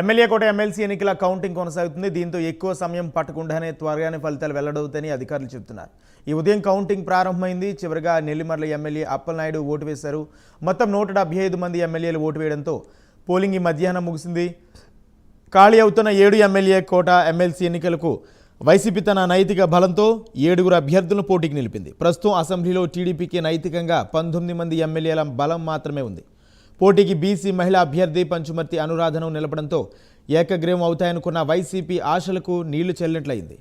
MLA quota MLC ఎన్నికల counting కొనసాగుతుంది. దీంతో ఎక్కువ సమయం పట్టకుండానే త్వరగానే ఫలితాలు వెల్లడవుతాయని అధికారులు చెబుతున్నారు. ఈ ఉదయం కౌంటింగ్ ప్రారంభమైంది. చివరిగా నెల్లిమర్ల ఎమ్మెల్యే అప్పలనాయుడు ఓటు వేశారు. మొత్తం నూట ఐదు మంది ఎమ్మెల్యేలు ఓటు వేయడంతో పోలింగ్ ఈ మధ్యాహ్నం ముగిసింది. ఖాళీ అవుతున్న ఏడు ఎమ్మెల్యే కోట ఎమ్మెల్సీ ఎన్నికలకు వైసీపీ తన నైతిక బలంతో ఏడుగురు అభ్యర్థులను పోటీకి నిలిపింది. ప్రస్తుతం అసెంబ్లీలో టీడీపీకి నైతికంగా పంతొమ్మిది మంది ఎమ్మెల్యేల బలం మాత్రమే ఉంది. పోటీకి బీసీ మహిళా అభ్యర్థి పంచుమర్తి అనురాధను నిలపడంతో ఏకగ్రీవం అవుతాయనుకున్న వైసీపీ ఆశలకు నీళ్ళు చెల్లినట్లయింది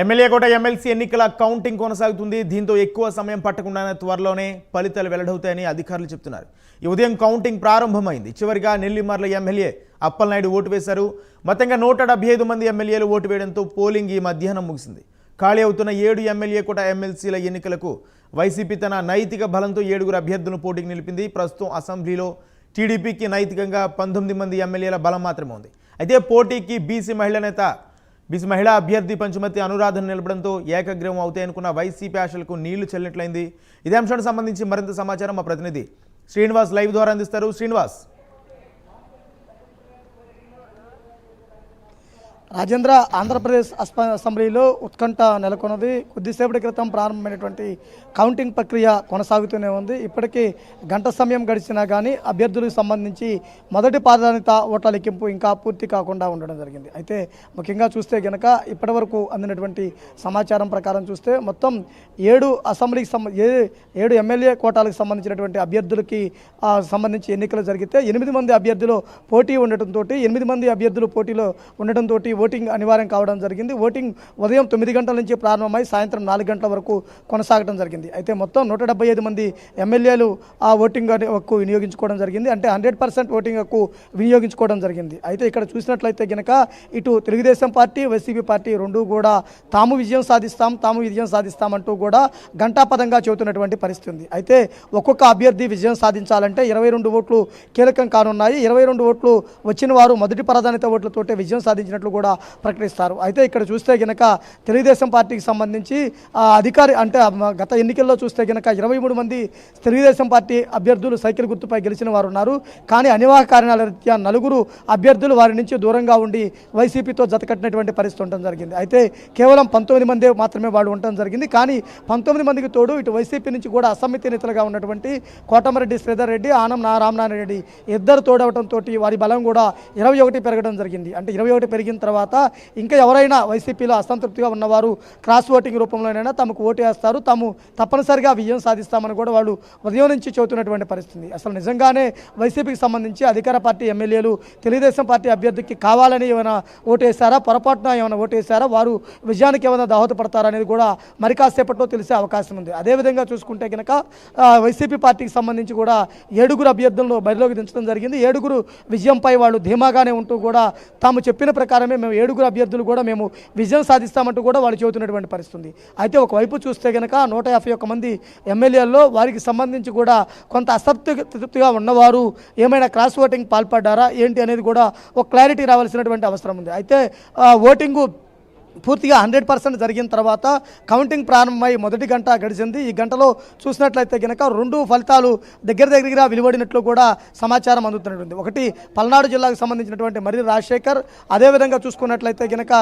ఎమ్మెల్యే కోట ఎమ్మెల్సీ ఎన్నికల కౌంటింగ్ కొనసాగుతుంది. దీంతో ఎక్కువ సమయం పట్టకుండానే త్వరలోనే ఫలితాలు వెల్లడవుతాయని అధికారులు చెప్తున్నారు. ఈ ఉదయం కౌంటింగ్ ప్రారంభమైంది. చివరిగా నెల్లిమర్ల ఎమ్మెల్యే అప్పలనాయుడు ఓటు వేశారు. మొత్తంగా నూట ఐదు మంది ఎమ్మెల్యేలు ఓటు వేయడంతో పోలింగ్ ఈ మధ్యాహ్నం ముగిసింది. ఖాళీ అవుతున్న ఏడు ఎమ్మెల్యే కోట ఎమ్మెల్సీల ఎన్నికలకు వైసీపీ తన నైతిక బలంతో ఏడుగురు అభ్యర్థులను పోటీకి నిలిపింది. ప్రస్తుతం అసెంబ్లీలో టీడీపీకి నైతికంగా పంతొమ్మిది మంది ఎమ్మెల్యేల బలం మాత్రమే ఉంది. అయితే పోటీకి బీసీ మహిళా నేత బీసీ మహిళా అభ్యర్థి పంచుమతి అనురాధను నిలపడంతో ఏకగ్రీవం అవుతాయనుకున్న వైసీపీ ఆశలకు నీళ్ళు చెల్లినట్లయింది ఇదే అంశానికి సంబంధించి మరింత సమాచారం మా ప్రతినిధి శ్రీనివాస్ లైవ్ ద్వారా అందిస్తారు. శ్రీనివాస్. రాజేంద్ర ఆంధ్రప్రదేశ్ అసెంబ్లీలో ఉత్కంఠ నెలకొన్నది. కొద్దిసేపటి క్రితం ప్రారంభమైనటువంటి కౌంటింగ్ ప్రక్రియ కొనసాగుతూనే ఉంది. ఇప్పటికీ గంట సమయం గడిచినా కానీ అభ్యర్థులకు సంబంధించి మొదటి ప్రాధాన్యత ఓట్ల లెక్కింపు ఇంకా పూర్తి కాకుండా ఉండడం జరిగింది. అయితే ముఖ్యంగా చూస్తే గనక ఇప్పటివరకు అందినటువంటి సమాచారం ప్రకారం చూస్తే మొత్తం ఏడు అసెంబ్లీకి సంబంధ ఏ- ఏడు ఎమ్మెల్యే కోటాలకు సంబంధించినటువంటి అభ్యర్థులకి సంబంధించి ఎన్నికలు జరిగితే ఎనిమిది మంది అభ్యర్థులు పోటీ ఉండటంతో ఎనిమిది మంది అభ్యర్థులు పోటీలో ఉండటంతో ఓటింగ్ అనివార్యం కావడం జరిగింది. ఓటింగ్ ఉదయం తొమ్మిది గంటల నుంచి ప్రారంభమై సాయంత్రం నాలుగు గంటల వరకు కొనసాగడం జరిగింది. అయితే మొత్తం నూట డెబ్బై ఐదు మంది ఎమ్మెల్యేలు ఆ ఓటింగ్ హక్కు వినియోగించుకోవడం జరిగింది. అంటే హండ్రెడ్ పర్సెంట్ ఓటింగ్ హక్కు వినియోగించుకోవడం జరిగింది. అయితే ఇక్కడ చూసినట్లయితే కనుక ఇటు తెలుగుదేశం పార్టీ వైసీపీ పార్టీ రెండు కూడా తాము విజయం సాధిస్తాం తాము విజయం సాధిస్తామంటూ కూడా గంటాపదంగా చెబుతున్నటువంటి పరిస్థితి ఉంది అయితే ఒక్కొక్క అభ్యర్థి విజయం సాధించాలంటే ఇరవై రెండు ఓట్లు కీలకం కానున్నాయి. ఇరవై రెండు ఓట్లు వచ్చిన వారు మొదటి ప్రాధాన్యత ఓట్లతోటే విజయం సాధించినట్లు కూడా ప్రకటిస్తారు. అయితే ఇక్కడ చూస్తే గనక తెలుగుదేశం పార్టీకి సంబంధించి అధికారి అంటే గత ఎన్నికల్లో చూస్తే గనక ఇరవై మూడు మంది తెలుగుదేశం పార్టీ అభ్యర్థులు సైకిల్ గుర్తుపై గెలిచిన వారు ఉన్నారు. కానీ అనివార్య కారణాల రీత్యా నలుగురు అభ్యర్థులు వారి నుంచి దూరంగా ఉండి వైసీపీతో జతకట్టినటువంటి పరిస్థితి ఉండడం జరిగింది. అయితే కేవలం పంతొమ్మిది మందే మాత్రమే వాళ్ళు ఉండడం జరిగింది. కానీ పంతొమ్మిది మందికి తోడు ఇటు వైసీపీ నుంచి కూడా అసమ్మితి నేతలుగా ఉన్నటువంటి కోటమరెడ్డి శ్రీధర్ రెడ్డి ఆనం నా రామనారాయణ రెడ్డి ఇద్దరు తోడవడంతో వారి బలం కూడా ఇరవై ఒకటి పెరగడం జరిగింది. అంటే ఇరవై ఒకటి పెరిగిన తర్వాత తర్వాత ఇంకా ఎవరైనా వైసీపీలో అసంతృప్తిగా ఉన్నవారు క్రాస్ ఓటింగ్ రూపంలోనైనా తమకు ఓటు వేస్తారు. తాము తప్పనిసరిగా విజయం సాధిస్తామని కూడా వాళ్ళు ఉదయం నుంచి చెబుతున్నటువంటి పరిస్థితి. అసలు నిజంగానే వైసీపీకి సంబంధించి అధికార పార్టీ ఎమ్మెల్యేలు తెలుగుదేశం పార్టీ అభ్యర్థికి కావాలని ఏమైనా ఓటేశారా పొరపాటున ఏమైనా ఓటు వారు విజయానికి ఏమైనా దోహదపడతారా అనేది కూడా మరి కాసేపట్లో తెలిసే అవకాశం ఉంది. అదేవిధంగా చూసుకుంటే కనుక వైసీపీ పార్టీకి సంబంధించి కూడా ఏడుగురు అభ్యర్థులను బరిలోకి దించడం జరిగింది. ఏడుగురు విజయంపై వాళ్ళు ధీమాగానే ఉంటూ కూడా తాము చెప్పిన ప్రకారమే మేము మేము ఏడుగురు అభ్యర్థులు కూడా మేము విజయం సాధిస్తామంటూ కూడా వాళ్ళు చెబుతున్నటువంటి పరిస్థితుంది. అయితే ఒకవైపు చూస్తే కనుక నూట యాభై ఒక్క మంది ఎమ్మెల్యేల్లో వారికి సంబంధించి కూడా కొంత అసంతృప్తి ఉన్నవారు ఏమైనా క్రాస్ ఓటింగ్ పాల్పడ్డారా ఏంటి అనేది కూడా ఒక క్లారిటీ రావాల్సినటువంటి అవసరం ఉంది. అయితే ఓటింగు పూర్తిగా హండ్రెడ్ పర్సెంట్ జరిగిన తర్వాత కౌంటింగ్ ప్రారంభమై మొదటి గంట గడిచింది. ఈ గంటలో చూసినట్లయితే కనుక రెండు ఫలితాలు దగ్గర దగ్గరగా వెలువడినట్లు కూడా సమాచారం అందుతున్నటువంటి ఒకటి పల్నాడు జిల్లాకు సంబంధించినటువంటి మర్రి రాజశేఖర్. అదేవిధంగా చూసుకున్నట్లయితే కనుక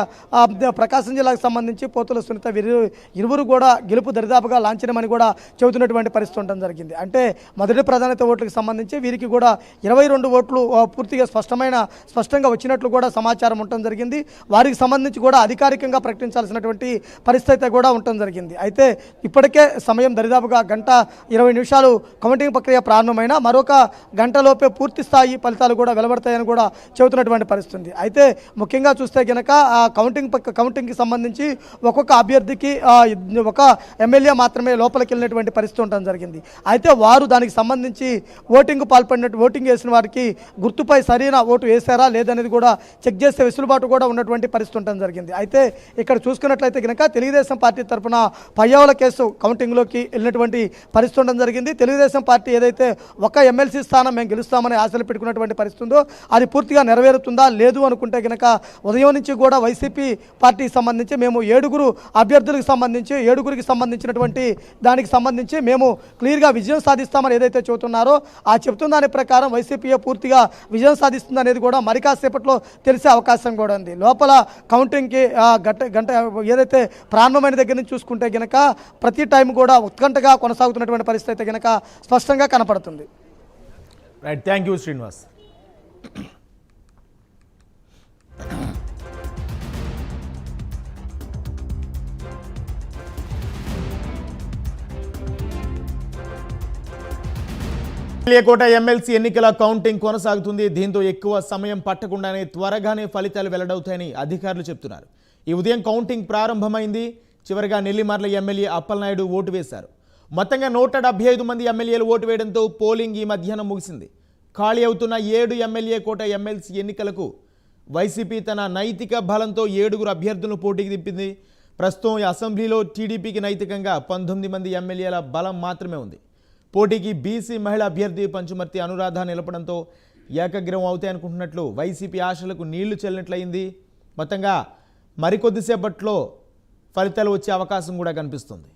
ప్రకాశం జిల్లాకు సంబంధించి పోతుల సునీత వీరు ఇరువురు కూడా గెలుపు దరిదాపుగా లాంఛనమని కూడా చెబుతున్నటువంటి పరిస్థితి ఉండడం జరిగింది. అంటే మొదటి ప్రాధాన్యత ఓట్లకు సంబంధించి వీరికి కూడా ఇరవై రెండు ఓట్లు పూర్తిగా స్పష్టమైన స్పష్టంగా వచ్చినట్లు కూడా సమాచారం ఉండటం జరిగింది. వారికి సంబంధించి కూడా అధికారిక అధికారికంగా ప్రకటించాల్సినటువంటి పరిస్థితి అయితే కూడా ఉండటం జరిగింది. అయితే ఇప్పటికే సమయం దరిదాపుగా గంట ఇరవై నిమిషాలు కౌంటింగ్ ప్రక్రియ ప్రారంభమైన మరొక గంటలోపే పూర్తి స్థాయి ఫలితాలు కూడా వెలువడతాయని కూడా చెబుతున్నటువంటి పరిస్థితి అయితే ముఖ్యంగా చూస్తే కనుక ఆ కౌంటింగ్ కౌంటింగ్కి సంబంధించి ఒక్కొక్క అభ్యర్థికి ఒక ఎమ్మెల్యే మాత్రమే లోపలికి వెళ్ళినటువంటి పరిస్థితి ఉండడం జరిగింది. అయితే వారు దానికి సంబంధించి ఓటింగ్ పాల్పడినట్టు ఓటింగ్ వేసిన వారికి గుర్తుపై సరైన ఓటు వేశారా లేదనేది కూడా చెక్ చేసే వెసులుబాటు కూడా ఉన్నటువంటి పరిస్థితి ఉండడం జరిగింది. అయితే ఇక్కడ చూసుకున్నట్లయితే కనుక తెలుగుదేశం పార్టీ తరఫున పయ్యావుల కేసు కౌంటింగ్లోకి వెళ్ళినటువంటి పరిస్థితి ఉండడం జరిగింది. తెలుగుదేశం పార్టీ ఏదైతే ఒక ఎమ్మెల్సీ స్థానం మేము గెలుస్తామని ఆశలు పెట్టుకున్నటువంటి పరిస్థితి ఉందో అది పూర్తిగా నెరవేరుతుందా లేదు అనుకుంటే కనుక ఉదయం నుంచి కూడా వైసీపీ పార్టీకి సంబంధించి మేము ఏడుగురు అభ్యర్థులకు సంబంధించి ఏడుగురికి సంబంధించినటువంటి దానికి సంబంధించి మేము క్లియర్గా విజయం సాధిస్తామని ఏదైతే చెబుతున్నారో ఆ చెబుతున్న దాని ప్రకారం వైసీపీ పూర్తిగా విజయం సాధిస్తుంది అనేది కూడా మరి కాసేపట్లో తెలిసే అవకాశం కూడా ఉంది. లోపల కౌంటింగ్కి గంట గంట ఏదైతే ప్రారంభమైన దగ్గర నుంచి చూసుకుంటే గనక ప్రతి టైం కూడా ఉత్కంఠగా కొనసాగుతున్నటువంటి పరిస్థితి అయితే గనక స్పష్టంగా కనపడుతుంది. Right thank you Srinivas quota MLC ఎన్నికల కౌంటింగ్ కొనసాగుతుంది. దీంతో ఎక్కువ సమయం పట్టకుండానే త్వరగానే ఫలితాలు వెల్లడవుతాయని అధికారులు చెప్తున్నారు. ఈ ఉదయం కౌంటింగ్ ప్రారంభమైంది. చివరిగా నెల్లిమర్ల ఎమ్మెల్యే అప్పలనాయుడు ఓటు వేశారు. మొత్తంగా నూట డెబ్బై ఐదు మంది ఎమ్మెల్యేలు ఓటు వేయడంతో పోలింగ్ ఈ మధ్యాహ్నం ముగిసింది. ఖాళీ అవుతున్న ఏడు ఎమ్మెల్యే కోట ఎమ్మెల్సీ ఎన్నికలకు వైసీపీ తన నైతిక బలంతో ఏడుగురు అభ్యర్థులను పోటీకి దింపింది. ప్రస్తుతం ఈ అసెంబ్లీలో టీడీపీకి నైతికంగా పంతొమ్మిది మంది ఎమ్మెల్యేల బలం మాత్రమే ఉంది. పోటీకి బీసీ మహిళ అభ్యర్థి పంచుమర్తి అనురాధ నిలపడంతో ఏకగ్రహం అవుతాయనుకుంటున్నట్లు వైసీపీ ఆశలకు నీళ్ళు చెల్లినట్లయింది. మొత్తంగా మరికొద్దిసేపట్లో ఫలితాలు వచ్చే అవకాశం కూడా కనిపిస్తుంది.